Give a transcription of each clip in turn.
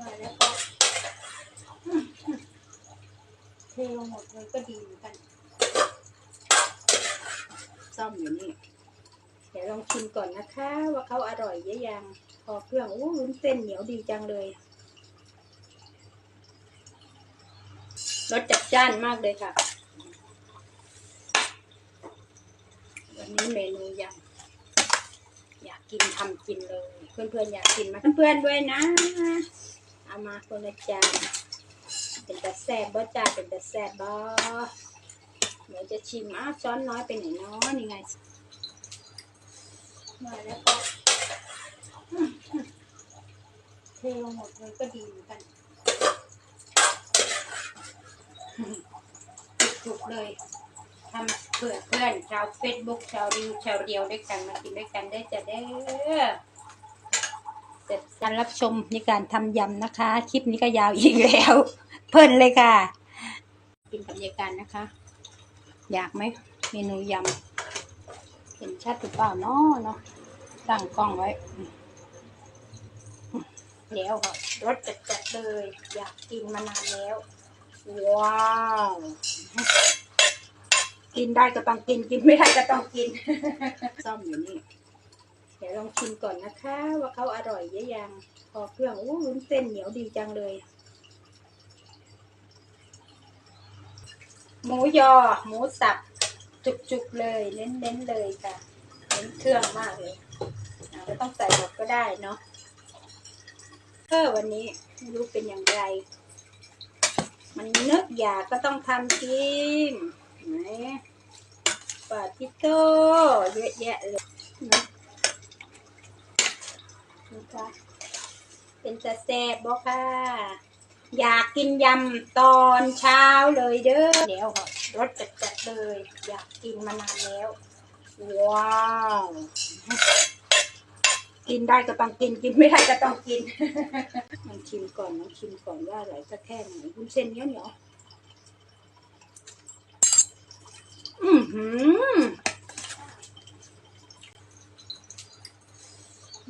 มาแล้วก็เทลงหมดเลยก็ดีเหมือนกันซ่อมอยู่นี่เดี๋ยวลองชิมก่อนนะคะ ว่าเขาอร่อยหรือยังพอเครื่องอู้วุ้นเส้นเหนียวดีจังเลยรสจัดจ้านมากเลยค่ะ วันนี้เมนูยำอยากกินทำกินเลย เพื่อนๆอยากกินมาเพื่อนๆด้วยนะ เอามาคนละจานเป็นตะแซบบ่จ้าเป็นตะแซบบ่เดี๋ยวจะชิมอ้าวช้อนน้อยไปไหนเนาะนี่ไงมาแล้วก็เทลงหมดเลยก็ดีเหมือนกันจุกเลยทำเพื่อเพื่อนชาวเฟซบุ๊กชาวรีวชาวเดียวด้วยกันมากินด้วยกันได้จะได้ การรับชมในการทำยำนะคะ คลิปนี้ก็ยาวอีกแล้ว เพลินเลยค่ะ กินกับยากันนะคะ อยากไหมเมนูยำเห็นชัดหรือเปล่าเนาะเนาะตั้งกล้องไว้อืมแล้วค่ะรสจัดๆเลย อยากกินมานานแล้ว ว้าวกินได้ก็ต้องกิน กินไม่ได้ก็ต้องกิน ซ่อมอยู่นี่ เดี๋ยวลองชิมก่อนนะคะ ว่าเขาอร่อยหรือยัง พอเครื่องอู้วุ้นเส้นเหนียวดีจังเลย หมูยอ หมูสับ จุกๆเลยเน้นๆเลยค่ะเน้นเครื่องมากเลยไม่ต้องใส่หมดก็ได้เนาะเออวันนี้ไม่รู้เป็นอย่างไร มันนึกอยากก็ต้องทำกินไหนปาทิโต้เยอะแยะเลยนะะคะเป็นจะแซ่บบ่ค่ะ อยากกินยำตอนเช้าเลยเด้อเดี๋ยวค่ะรสจัดๆเลย อยากกินมานานแล้ว ว้าวกินได้ก็ต้องกินกินไม่ได้ก็ต้องกินลองชิมก่อนลองชิมก่อนว่าอร่อยสักแค่ไหนวุ้นเส้นเนียเหนียวอือหือ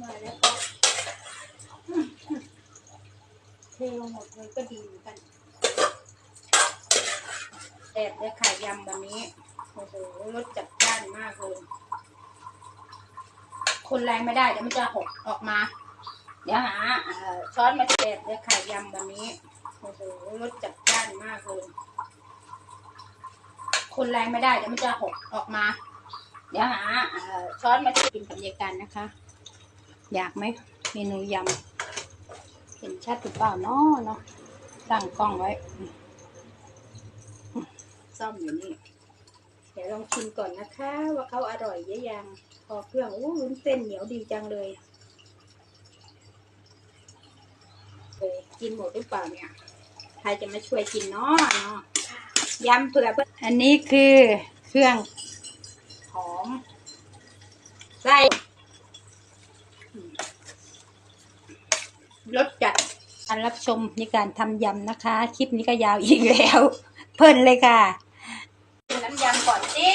มาแล้วก็อืมอืม เทลงหมดเลยก็ดีเหมือนกันแอบได้ไข่ยำวันนี้โอ้โหรสจัดจ้านมากเลย คนแรงไม่ได้เดี๋ยวมันจะหกออกมา เดี๋ยวหาช้อนมาเจ็ดเลยไข่ยำวันนี้โอ้โหรสจัดจ้านมากเลย คนแรงไม่ได้เดี๋ยวมันจะหกออกมา เดี๋ยวหาช้อนมากินกับยายกันนะคะ อยากไหมเมนูยำ เห็นชัดหรือเปล่าเนาะเนาะตั้งกล้องไว้อืมอืมซ่อมอยู่นี่ เดี๋ยวลองชิมก่อนนะคะ ว่าเขาอร่อยหรือยัง พอเครื่องอู้วุ้นเส้นเหนียวดีจังเลยเอ้ยกินหมดหรือเปล่าเนี่ย ใครจะมาช่วยกินเนาะเนาะยำเผื่อเพื่อนอันนี้คือเครื่องหอมไส้อืมรสจัดกา รรับชมในการทำยำนะคะ คลิปนี้ก็ยาวอีกแล้ว เพลินเลยค่ะกินน้ำยำก่อนสิ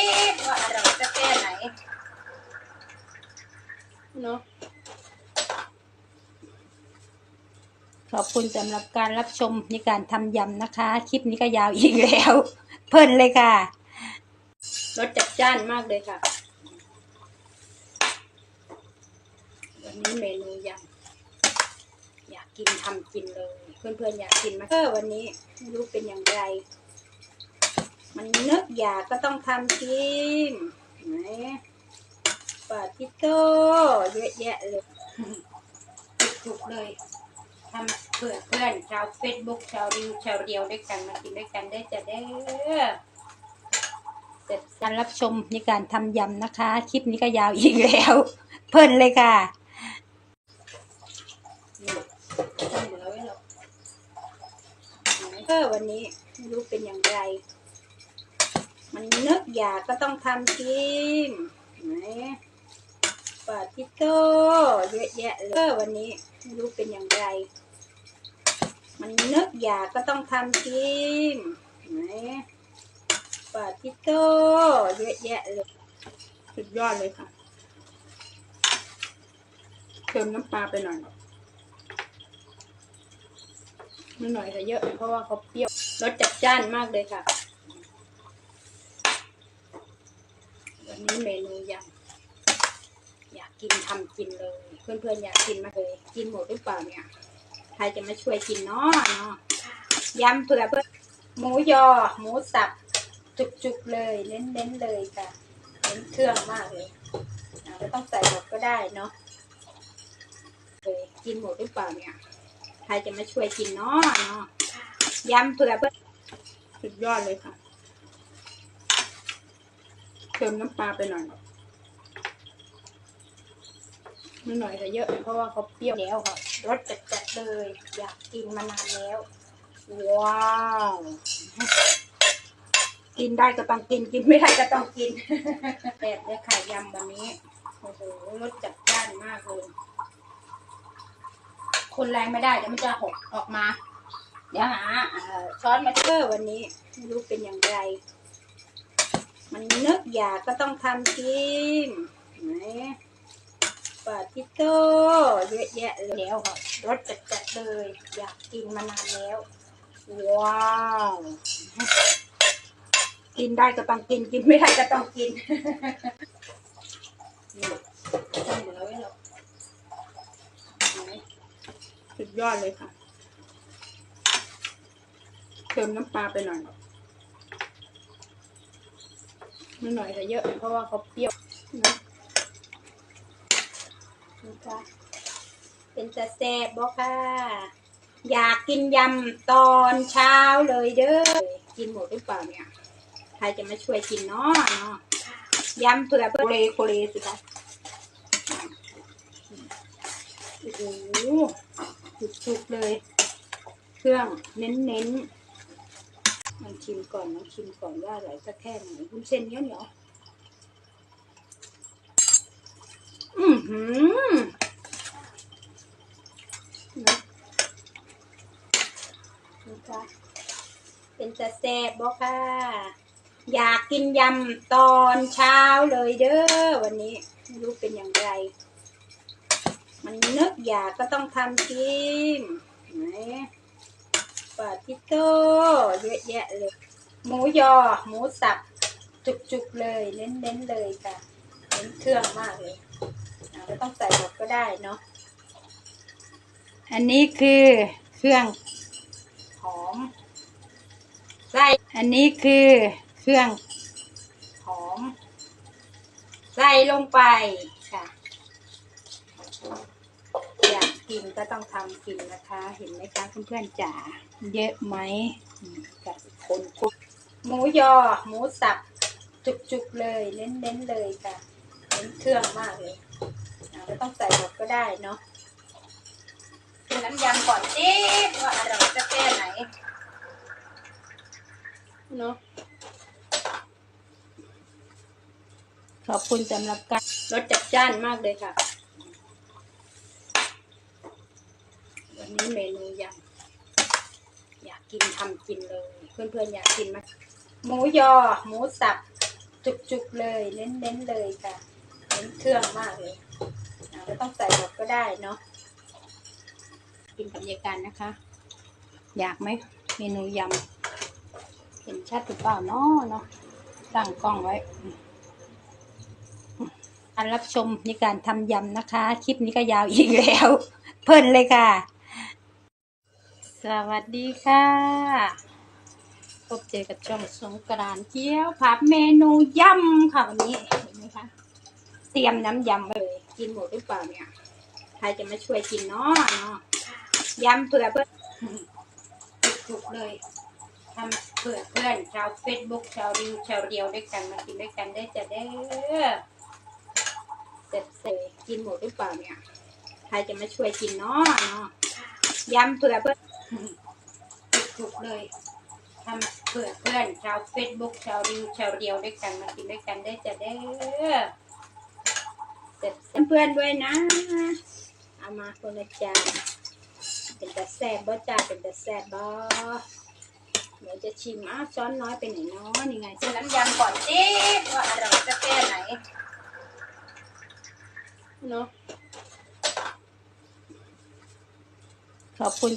ว่าอร่อยจะแค่ไหนเนาะขอบคุณสำหรับการรับชมในการทำยำนะคะ คลิปนี้ก็ยาวอีกแล้ว เพลินเลยค่ะรสจัดจ้านมากเลยค่ะ วันนี้เมนูยำอยา กินทำกินเลย เพื่อนๆอยากกินมาเออวันนี้ไม่รู้เป็นอย่างไร มันนึกอยากก็ต้องทำกินไหนปาทิโต้เยอะแยะเลยจุกเลยทำเพื่อเพื่อนชาวเฟซบุ๊กชาวรีวชาวเดียวด้วยกันมากินด้วยกันได้จะได้เสร็จการรับชมในการทำยำนะคะ คลิปนี้ก็ยาวอีกแล้ว เพลินเลยค่ะนี่ทำเหลือไว้หรอกไหนเออ วันนี้ไม่รู้เป็นอย่างไร มันนึกอยากก็ต้องทำกินไหนปาทิโต้เยอะแยะเลยวันนี้ไม่รู้เป็นอย่างไร มันนึกอยากก็ต้องทำกินไหนปาทิโต้เยอะแยะเลยสุดยอดเลยค่ะ เติมน้ำปลาไปหน่อย นิดหน่อยจะเยอะ เพราะว่าเขาเปรี้ยวรสจัดจ้านมากเลยค่ะ วันนี้เมนูยำอยากกินทำกินเลย เพื่อนๆอยากกินมากเลย กินหมดหรือเปล่าเนี่ย ใครจะมาช่วยกินเนาะเนาะยำเผื่อเพื่อนหมูยอ หมูสับ จุกๆเลยเน้นๆเลยค่ะเน้นเครื่องมากเลยอ่าต้องใส่หมดก็ได้เนาะเลยกินหมดหรือเปล่าเนี่ย ใครจะมาช่วยกินเนาะเนาะยำเผื่อเพื่อสุดยอดเลยค่ะเติมน้ำปลาไปหน่อยนิดหน่อยจะเยอะ เพราะว่าเขาเปรี้ยวแล้วค่ะรสจัดๆเลย อยากกินมานานแล้ว ว้าว กินได้ก็ต้องกิน กินไม่ได้ก็ต้องกินแบบเลยค่ะยำวันนี้ โอ้โห รสจัดจ้านมากเลย คนแรงไม่ได้เดี๋ยวมันจะหกออกมา เดี๋ยวหาช้อนมาเตอร์วันนี้ไม่รู้เป็นอย่างไร มันนึกอยากก็ต้องทำกินไหนปาทิโต้เยอะแยะเลยแล้วค่ะรสจัดๆเลย อยากกินมานานแล้ว ว้าวกินได้ก็ต้องกิน กินไม่ได้ก็ต้องกินทำเหลือไว้หรอกไหนสุด ยอดเลยค่ะ เติมน้ำปลาไปหน่อยนิดหน่อยจะเยอะ เพราะว่าเขาเปรี้ยวนะนะคะเป็นจะแซ่บบ่ค่ะ อยากกินยำตอนเช้าเลยเด้อ กินหมดหรือเปล่าเนี่ย ใครจะมาช่วยกินเนาะเนาะยำเผื่อเพื่อโคเลโคเลสิคะโอ้โห จุกๆเลย เครื่องเน้นๆลองชิมก่อนลองชิมก่อนว่าอร่อยสักแค่ไหนคุณเส้นเนียเหนียวอือหือนะนะคะเป็นจะแซ่บบ่ค่ะ อยากกินยำตอนเช้าเลยเด้อวันนี้ไม่รู้เป็นอย่างไร มันนึกอยากก็ต้องทำกินไหนปาทิโต้เยอะแยะเลย หมูยอ หมูสับ จุกๆเลยเน้นๆเลยค่ะเน้นเครื่องมากเลยอ่าไม่ต้องใส่หมดก็ได้เนาะ อันนี้คือเครื่องหอมไส้อันนี้คือเครื่องหอม ใส่ลงไปค่ะ กินก็ต้องทำกินนะคะ เห็นไหมคะเพื่อนๆจ๋าเยอะไหมกับคนคุกหมูยอหมูสับจุกๆเลยเน้นๆเลยค่ะเน้นเครื่องมากเลยอ่าไม่ต้องใส่หมดก็ได้เนาะน้ำยำก่อนสิว่าอร่อยจะแค่ไหนเนาะขอบคุณสำหรับการรสจัดจ้านมากเลยค่ะ นี้เมนูยำอยากกินทำกินเลย เพื่อนๆอยากกินไหมหมูยอ หมูสับ จุกๆเลยเน้นๆเลยค่ะเน้นเครื่องมากเลยอาไม่ต้องใส่หมดก็ได้เนาะกินกับบรรยากาศนะคะ อยากไหมเมนูยำเห็นชัดหรือเปล่าเนาะเนาะตั้งกล้องไว้อืมการรับชมในการทำยำนะคะ คลิปนี้ก็ยาวอีกแล้ว เพลินเลยค่ะ สวัสดีค่ะ พบเจอกับช่องสงกรานเกี๊ยวผับเมนูยำค่ะวันนี้เห็นไหมคะเตรียมน้ำยำไว้เลย กินหมดหรือเปล่าเนี่ยใครจะมาช่วยกินเนาะเนาะยำเผื่อเพื่อนถูกๆเลยทำเผื่อเพื่อนชาวเฟซบุ๊กชาวดิวชาวเดียวด้วยกันมากินด้วยกันได้จะได้เสร็จเลยกินหมดหรือเปล่าเนี่ยใครจะมาช่วยกินเนาะเนาะยำเผื่อเพื่อน ถูกๆเลยทำเผื่อเพื่อนชาวเฟซบุ๊กชาวดิวชาวเดียวด้วยกันมากินด้วยกันได้จะได้เสร็จเพื่อนๆด้วยนะ เอามาคนละจานเป็นแต่แซ่บบ่จ้าเป็นแต่แซ่บบ่เดี๋ยวจะชิมอ้าวช้อนน้อยไปไหนเนาะนี่ไงชิมน้ำยำก่อนสิว่าอร่อยจะแค่ไหนเนาะ ขอบคุ